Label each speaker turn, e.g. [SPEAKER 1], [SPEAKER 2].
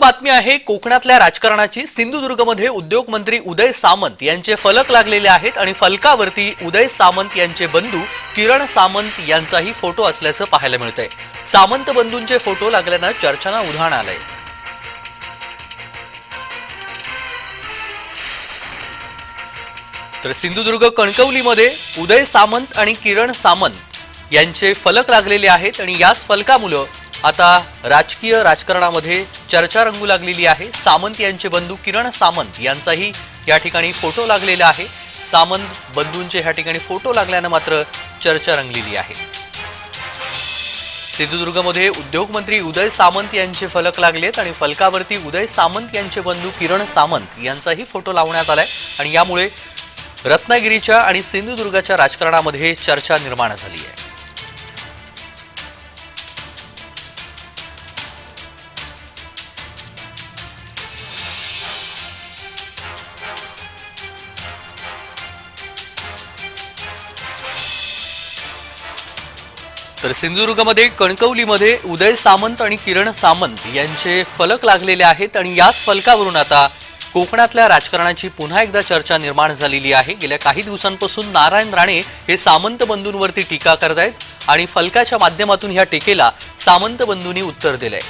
[SPEAKER 1] बातमी आहे कोकणातल्या राजकारणाची. सिंधुदुर्गमध्ये उद्योगमंत्री उदय सामंत यांचे फलक लागलेले आहेत आणि फलकावरती उदय सामंत यांचे बंधू किरण सामंत यांचाही फोटो असल्याचं पाहायला मिळतंय. सामंत बंधूंचे फोटो लागल्यानं चर्चांना उधाण आलंय. तर सिंधुदुर्ग कणकवलीमध्ये उदय सामंत आणि किरण सामंत यांचे फलक लागलेले आहेत आणि याच फलकामुळं आता राजकीय राजकारणामध्ये चर्चा रंगू लागलेली आहे. सामंत यांचे बंधू किरण सामंत यांचाही या ठिकाणी फोटो लागलेला आहे. सामंत बंधूंचे ह्या ठिकाणी फोटो लागल्यानं मात्र चर्चा रंगलेली आहे. सिंधुदुर्गमध्ये उद्योगमंत्री उदय सामंत यांचे फलक लागलेत आणि फलकावरती उदय सामंत यांचे बंधू किरण सामंत यांचाही फोटो लावण्यात आलाय आणि यामुळे रत्नागिरीच्या आणि सिंधुदुर्गाच्या राजकारणामध्ये चर्चा निर्माण झाली आहे. तर सिंधुदुर्गमध्ये कणकवलीमध्ये उदय सामंत आणि किरण सामंत यांचे फलक लागलेले आहेत आणि याच फलकावरून आता कोकणातल्या राजकारणाची पुन्हा एकदा चर्चा निर्माण झालेली आहे. गेल्या काही दिवसांपासून नारायण राणे हे सामंत बंधूंवरती टीका करत आहेत आणि फलकाच्या माध्यमातून ह्या टीकेला सामंत बंधूंनी उत्तर दिलंय.